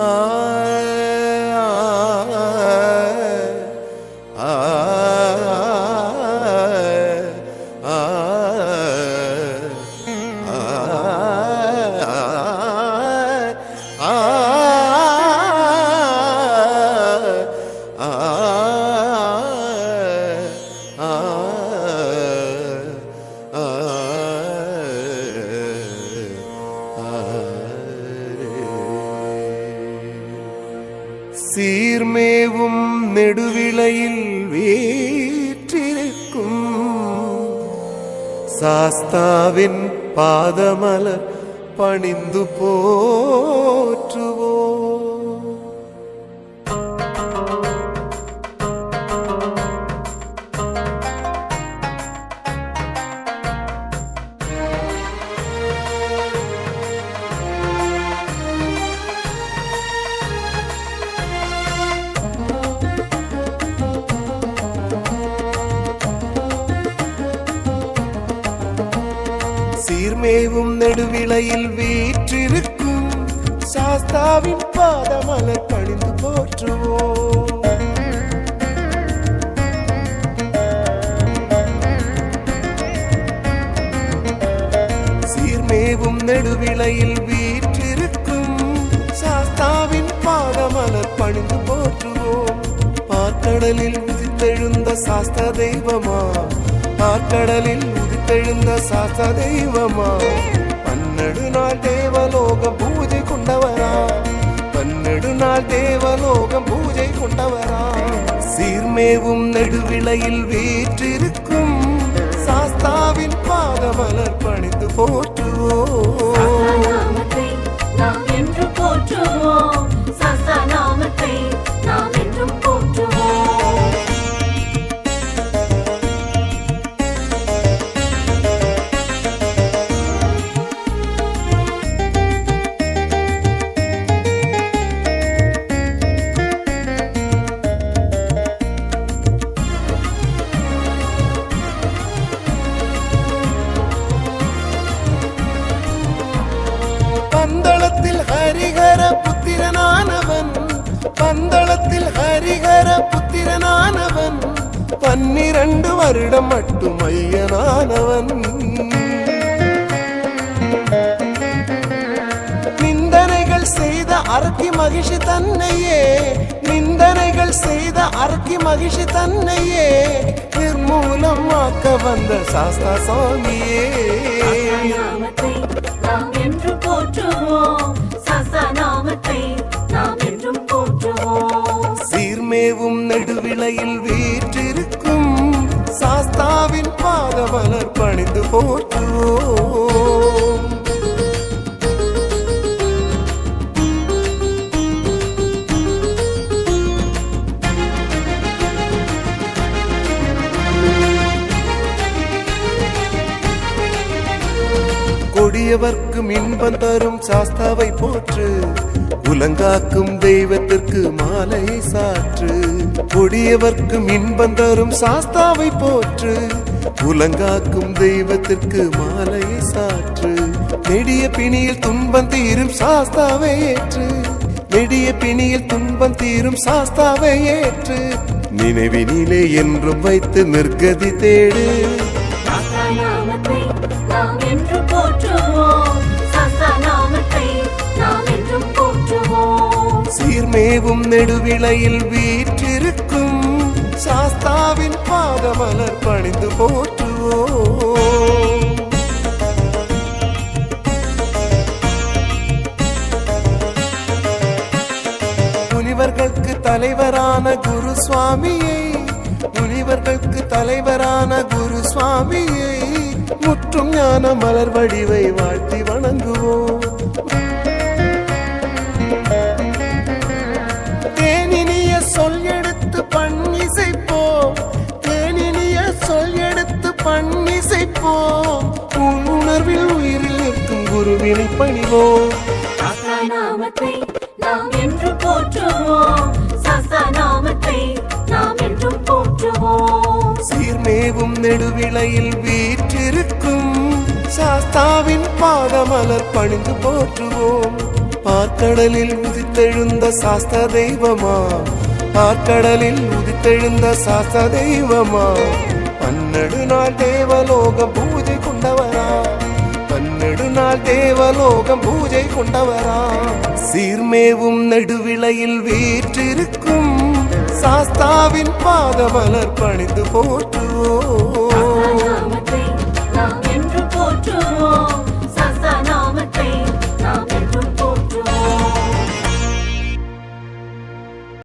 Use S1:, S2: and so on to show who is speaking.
S1: Oh. சீர்மேவும் நெடுவிளையில் வீற்றிருக்கும். சாஸ்தாவின் பாதமலர் பணிந்து போற்றுவோம். மேவும் நெடுவிளையில் வீற்றிருக்கும் சாஸ்தாவின் பாதமலர் பணிந்து போற்றுவோம். சீர்மேவும் நெடுவிளையில் வீற்றிருக்கும் சாஸ்தாவின் பாதமலர் பணிந்து போற்றுவோம். பார்க்கடலில் உதித்தெழுந்த சாஸ்த தெய்வமா? பார்க்கடலில் காத்தெழுந்த சாஸ்தா தெய்வமா? பன்னெடு நாள் தேவலோக பூஜை கொண்டவரா? பன்னெடு நாள் தேவலோகம் பூஜை கொண்டவரா? சீர்மேவும் நெடுவிளையில் வீற்றிருக்கும் சாஸ்தாவின் பாதமலர் பணிந்து போற்றுவோம். வருடம் மட்டும் ஐயனானவன். நிந்தனைகள் செய்த அரக்கி மகிழ்ச்சி தன்னையே நிந்தனைகள் செய்த அரக்கி மகிழ்ச்சி தன்னையே நிர்மூலம் ஆக்க வந்த சாஸ்தா
S2: நாம் என்று போற்றுவோம். சஸ்தா நாமத்தை நாம் என்றும் போற்றுவோம்.
S1: சீர்மேவும் நெடுவிளையில் வீற்றிருக்கும் சாஸ்தாவின் பாதமலர் பணிந்து போற்றுவோம் எளியவர்க்கும் இன்பம் தரும் சாஸ்தாவை போற்று. உலங்காக்கும் தெய்வத்திற்கு மாலை சாற்று. கொடியவர்க்கும் இன்பம் தரும் சாஸ்தாவை போற்று. உலங்காக்கும் தெய்வத்திற்கு மாலை சாற்று. நெடிய பிணியில் துன்பம் தீரும் சாஸ்தாவை ஏற்று. நெடிய பிணியில் துன்பம் தீரும் சாஸ்தாவை ஏற்று. நினைவினிலே என்றும் வைத்து நிற்கதி தேடு. எங்கும் நெடுவிளையில் வீற்றிருக்கும் சாஸ்தாவின் பாதமலர் பணிந்து போற்றுவோம் முனிவர்களுக்கு தலைவரான குரு சுவாமியை முனிவர்களுக்கு தலைவரான குரு சுவாமியை முற்றும் ஞான மலர் வடிவை வாழ்த்தி வணங்குவோம். குருவினை பணிவோம்
S2: நாமத்தை நாம் என்று போற்றுவோம். நாமத்தை நாம் என்றும் போற்றுவோம்.
S1: சீர்மேவும் நெடுவிளையில் வீற்றிருக்கும் சாஸ்தாவின் பாதமலர் பணிந்து போற்றுவோம். பார்க்கடலில் உதித்தெழுந்த சாஸ்தா தெய்வமா பார்க்கடலில் உதித்தெழுந்த சாஸ்தா தெய்வமா பன்னெடு நாள் தேவலோக பூஜை திருநாள் தேவலோகம் பூஜை கொண்டவரா. சீர்மேவும் நெடுவிளையில் வீற்றிருக்கும் சாஸ்தாவின் பாதமலர் பணிந்து போற்றுவோம்.